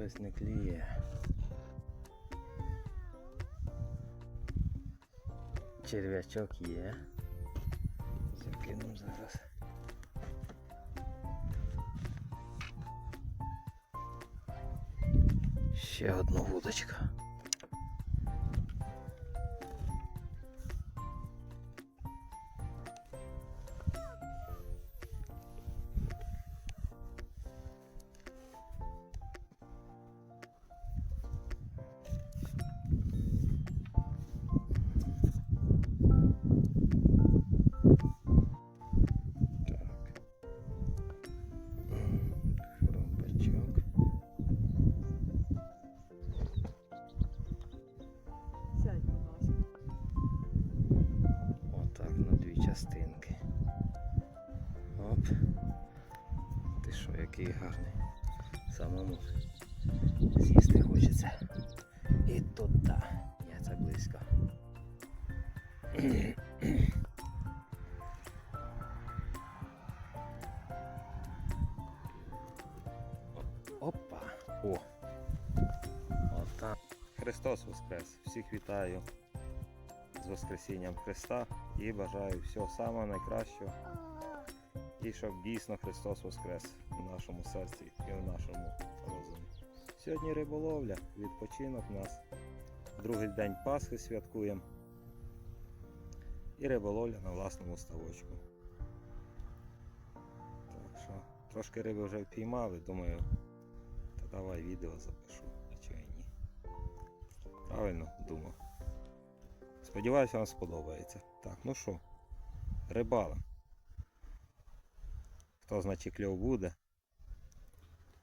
щось не кліє. Черв'ячок є. Закинемо зараз. Ще одна вудочка. Ти гарний. Самому з'їсти хочеться. І тут так. Я це близько. Опа. О. Отак. Христос Воскрес! Всіх вітаю з Воскресінням Христа і бажаю всього самого найкращого. І щоб дійсно Христос Воскрес в нашому серці і в нашому розумі. Сьогодні риболовля, відпочинок у нас. Другий день Пасхи святкуємо. І риболовля на власному ставочку. Так що, трошки риби вже впіймали, думаю, та давай відео запишу, а чого і ні. Правильно думав. Сподіваюся, вам сподобається. Так, ну що, рибала. Хто значить кльов буде?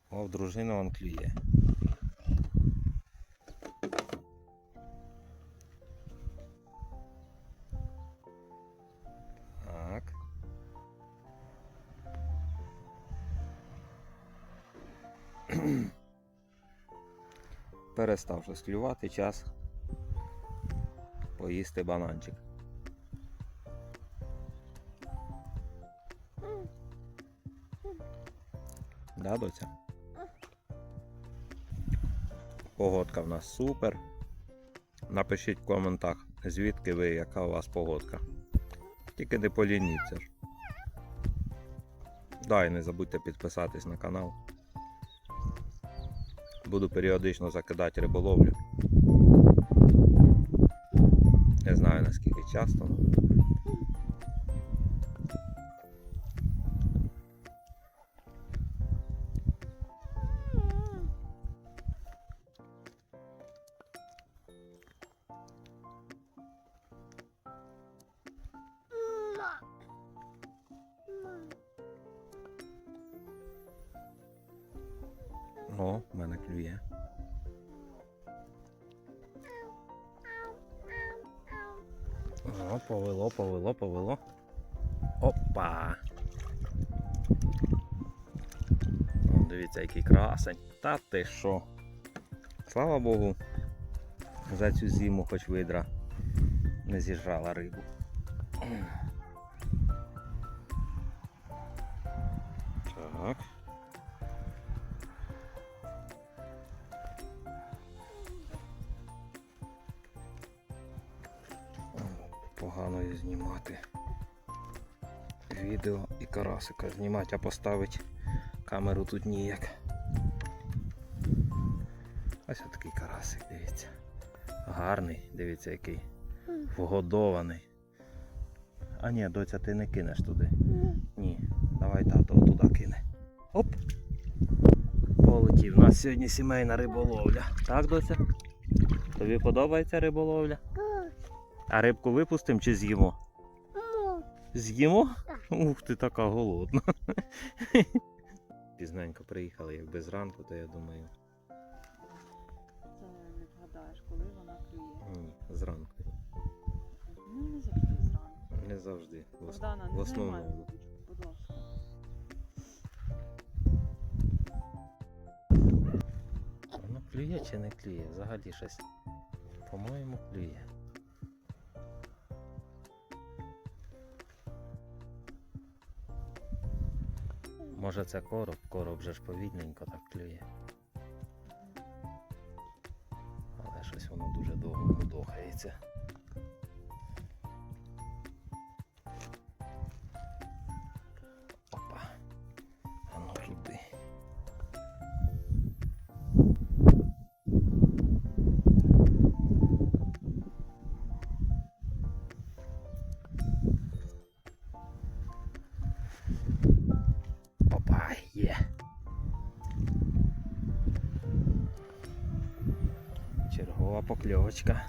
О, в дружину он клює. Так. Перестав щось клювати час поїсти бананчик. Да, доця? Погодка в нас супер. Напишіть в коментах, звідки ви, яка у вас погодка. Тільки не полініться ж. Да, і не забудьте підписатись на канал. Буду періодично закидати риболовлю. Не знаю наскільки часто. О, в мене клює. О, повело, повело, повело. Опа. О, дивіться, який красень. Та ти що? Слава Богу, за цю зиму хоч видра не з'їжджала рибу. Так. Знімати. Відео і карасика знімати, а поставити камеру тут ніяк. Ось такий карасик, дивіться. Гарний, дивіться, який. Вгодований. А ні, доця, ти не кинеш туди. Ні. Давай тато туди кине. Оп! Полетів. У нас сьогодні сімейна риболовля. Так, доця? Тобі подобається риболовля? А рибку випустимо чи з'їмо? З'їмо? Ух, ти така голодна. Пізненько приїхали, якби зранку, то я думаю, Це не вгадаєш, коли вона клює. ні, зранку. Ну, не завжди зранку. Не завжди. В, Богдана, в основному. будь ласка. Воно клює чи не клює? Взагалі щось. По-моєму, клює. Може це короб, короб же ж повідненько так клює. Але щось воно дуже довго дохається. Чергова покльовочка.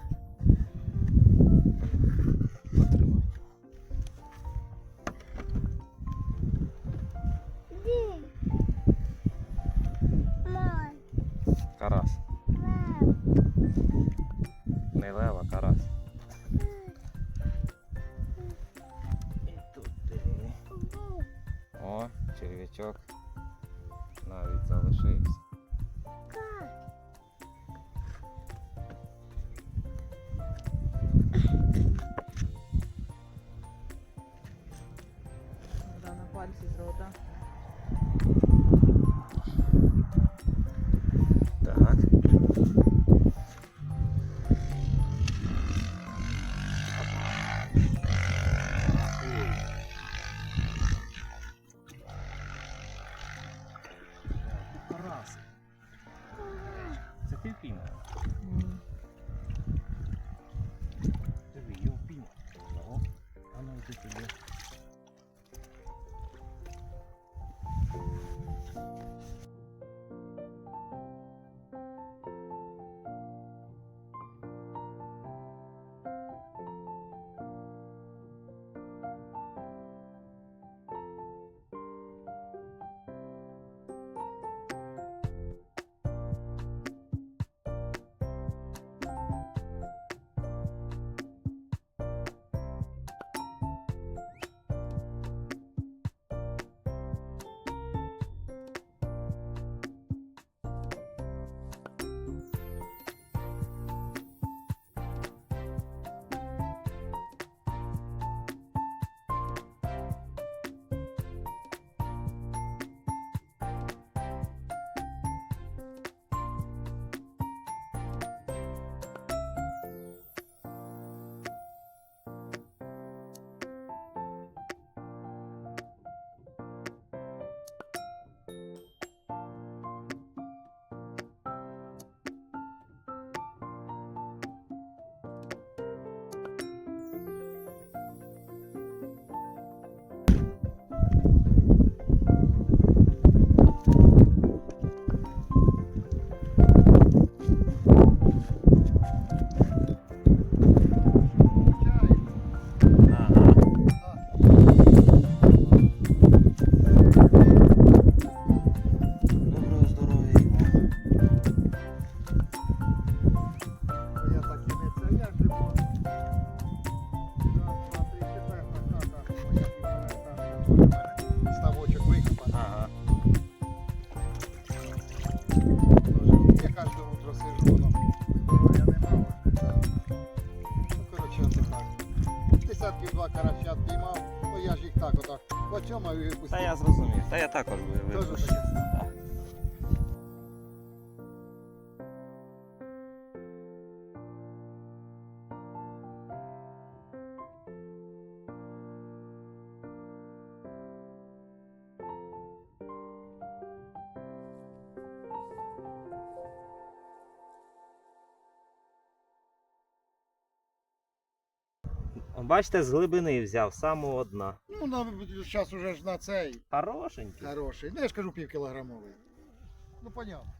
Два карася піймав, то я ж їх так отак і випустив. Та я зрозумів. Та я також ви- Теж таке. Так. Бачите, з глибини взяв самого дна. Ну, на, зараз уже ж на цей Хорошенький. хороший. Ну, я ж кажу півкілограмовий. Ну, понятно.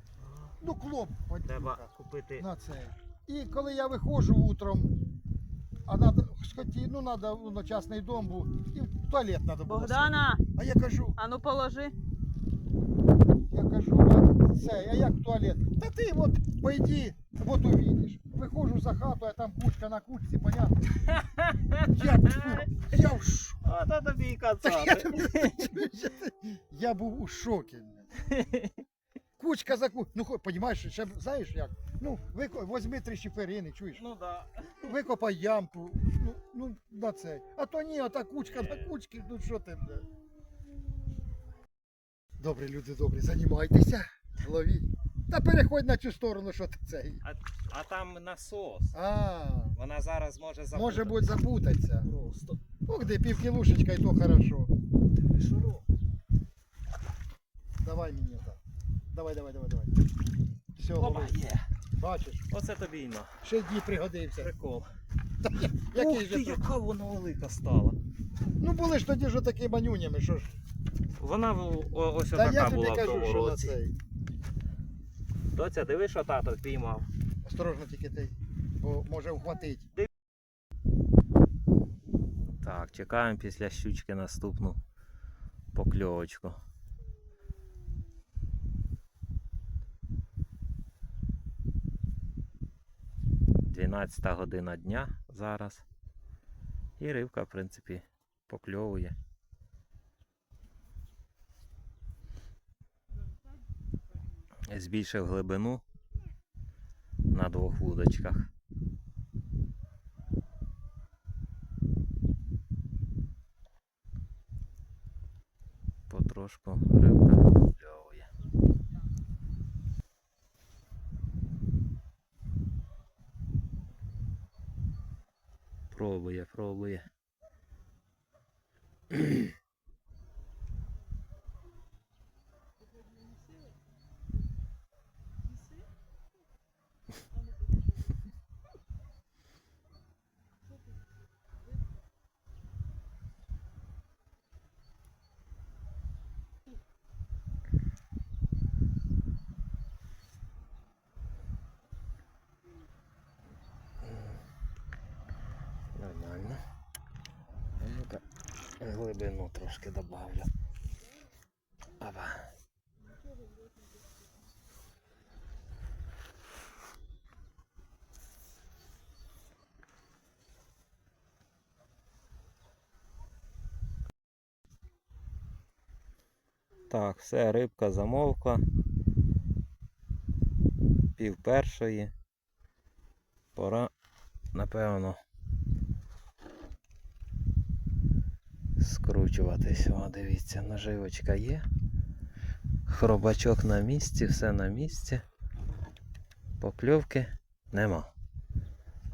Ну, клоп, Треба подюка. купити. на це. І коли я виходжу утром, а надо сходити, ну надо одночасний дом був, і в туалет треба було. Богдана, сходити. А я кажу, а ну положи. я кажу, це, а як в туалет? Та ти от пойди, от увидиш. Виходжу за хату, а там кучка на кучці, понятно? Я, я в ш... Ото тобі і я, я був у шокі. Кучка за кучкою. Ну, хоч, понімаєш, ще, знаєш як? Ну, вико... возьми три щеперини, чуєш? Ну да. Викопай ямку, ну, ну на це. А то ні, ота кучка на кучки, ну що ти, бля. Добрі люди, добрі, займайтеся, ловіть. Та переходь на цю сторону, що ти цей. А, а там насос. А, Вона зараз може запутати. може бути запутаться. Просто. Ух ти, півкілушечка і то хорошо. Диви, що. Давай мені так. Давай, давай, давай, давай. Все, Опа, лови. є. Бачиш, Оце тобі й на. ще дій пригодився. Прикол. Який Ух же ти, тут? яка вона велика стала. Ну були ж тоді ж такі манюнями, що ж. Вона в- о- ось Та я така тобі була в кажу, тому що на році. цей. Доця, диви, що тато піймав. Осторожно тільки ти, бо може ухватить. Так, чекаємо після щучки наступну покльовочку. Дванадцята година дня зараз. І рибка, в принципі, покльовує. Збільшив глибину на двох вудочках. Потрошку рибка кльовує. Пробує, пробує. глибину трошки добавлю. Опа. Так, все, рибка замовкла. Пів першої. Пора, напевно, скручуватись. О, дивіться, наживочка є. Хробачок на місці, все на місці. Покльовки нема.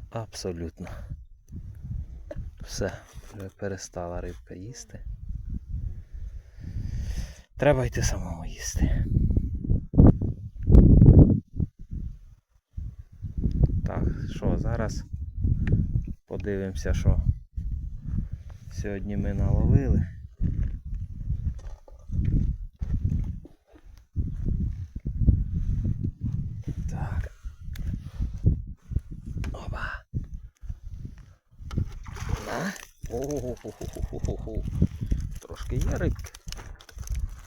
Абсолютно. Все, вже перестала рибка їсти. Треба йти самому їсти. Так, що, зараз подивимося, що сьогодні ми наловили. Так. Опа. На. О-хо-хо-хо-хо-хо. Трошки є рибки.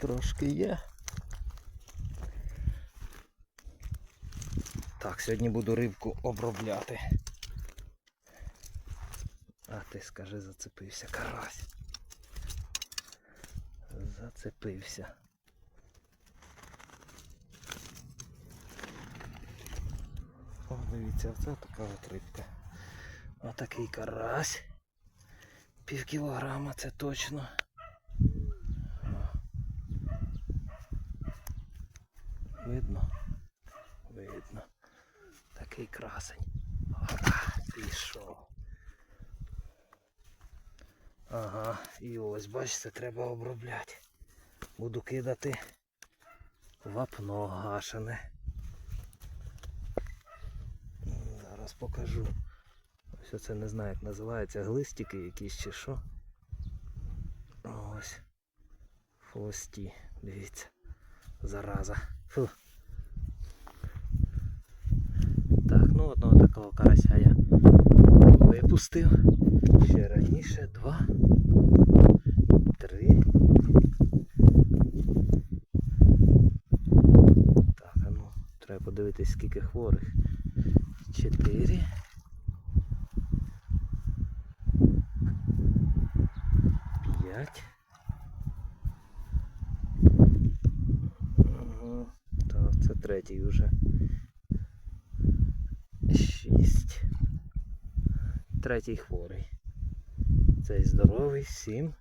Трошки є. Так, сьогодні буду рибку обробляти. Ти скажи, зацепився карась. Зацепився. О, дивіться, оце така от рибка. Отакий карась. Пів кілограма це точно. Видно? Видно. Такий красень. Опа, пішов. Ага, і ось, бачите, треба обробляти. Буду кидати вапно гашене. Зараз покажу. Ось оце не знаю, як називається, глистики якісь чи що. Ось. Хвості, дивіться. Зараза. Фу. Так, ну одного такого карася я випустив. Ще раніше два. Три. Так, а ну, треба подивитись, скільки хворих. Чотири. П'ять. Так, це третій вже. Шість третій хворий. Цей здоровий, 7.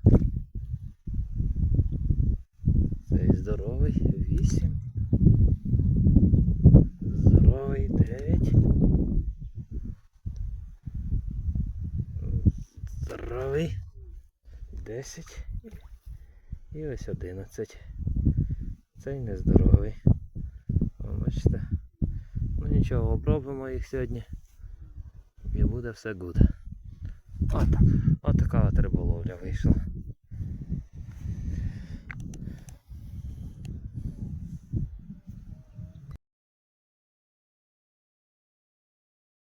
Цей здоровий, 8. Здоровий, 9. Здоровий. 10. І ось 11. Цей нездоровий. О, бачите. Ну нічого, обробимо їх сьогодні. І буде все гуд. Отак. Отака от риболовля вийшла.